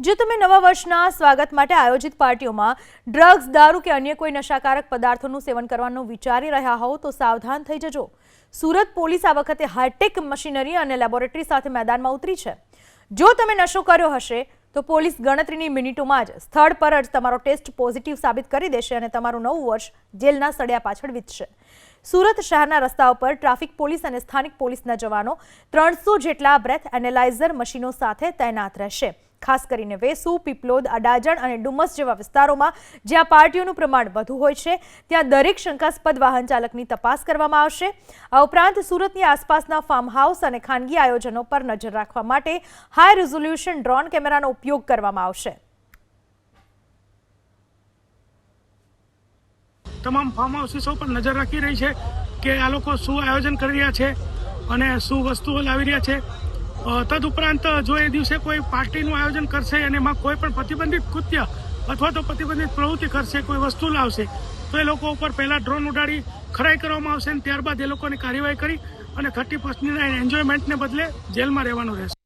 જો તમે નવા વર્ષના સ્વાગત માટે આયોજિત પાર્ટીઓમાં ડ્રગ્સ દારૂ કે અન્ય કોઈ નશાકારક પદાર્થોનું સેવન કરવાનું વિચારી રહ્યા હોવ તો સાવધાન થઈ જજો. સુરત પોલીસ આ વખતે હાઈટેક મશીનરી અને લેબોરેટરી સાથે મેદાનમાં ઉતરી છે. જો તમે નશો કર્યો હશે, તો પોલીસ ગણતરીની મિનિટોમાં જ સ્થળ પર જ તમારો ટેસ્ટ પોઝિટિવ સાબિત કરી દેશે અને તમારું નવું વર્ષ જેલના સળિયા પાછળ વીતશે. સુરત શહેરના રસ્તાઓ પર ટ્રાફિક પોલીસ અને સ્થાનિક પોલીસના જવાનો ત્રણસો જેટલા બ્રેથ એનાલાઇઝર મશીનો સાથે તૈનાત રહેશે. ખાસ કરીને વેસુ, પીપલોદ, અડાજણ અને ડુમસ જેવા વિસ્તારોમાં જ્યાં પાર્ટીઓનું પ્રમાણ વધુ હોય છે, ત્યાં દરેક શંકાસ્પદ વાહન ચાલકની તપાસ કરવામાં આવશે. આ ઉપરાંત સુરતની આસપાસના ફાર્મ હાઉસ અને ખાનગી આયોજનો પર નજર રાખવા માટે હાઈ રિઝોલ્યુશન ડ્રોન કેમેરાનો ઉપયોગ કરવામાં આવશે. તમામ ફાર્મ હાઉસીસો પર નજર રાખી રહી છે કે આ લોકો શું આયોજન કરી રહ્યા છે અને શું વસ્તુઓ લાવી રહ્યા છે. તદુપરાંત જો એ દિવસે કોઈ પાર્ટીનું આયોજન કરશે અને એમાં કોઈ પણ પ્રતિબંધિત કૃત્ય અથવા તો પ્રતિબંધિત પ્રવૃત્તિ કરશે, કોઈ વસ્તુ લાવશે, તો એ લોકો ઉપર પહેલાં ડ્રોન ઉડાડી ખરાઈ કરવામાં આવશે અને ત્યારબાદ એ લોકોની કાર્યવાહી કરી અને થર્ટી ફર્સ્ટની એન્જોયમેન્ટને બદલે જેલમાં રહેવાનું રહેશે.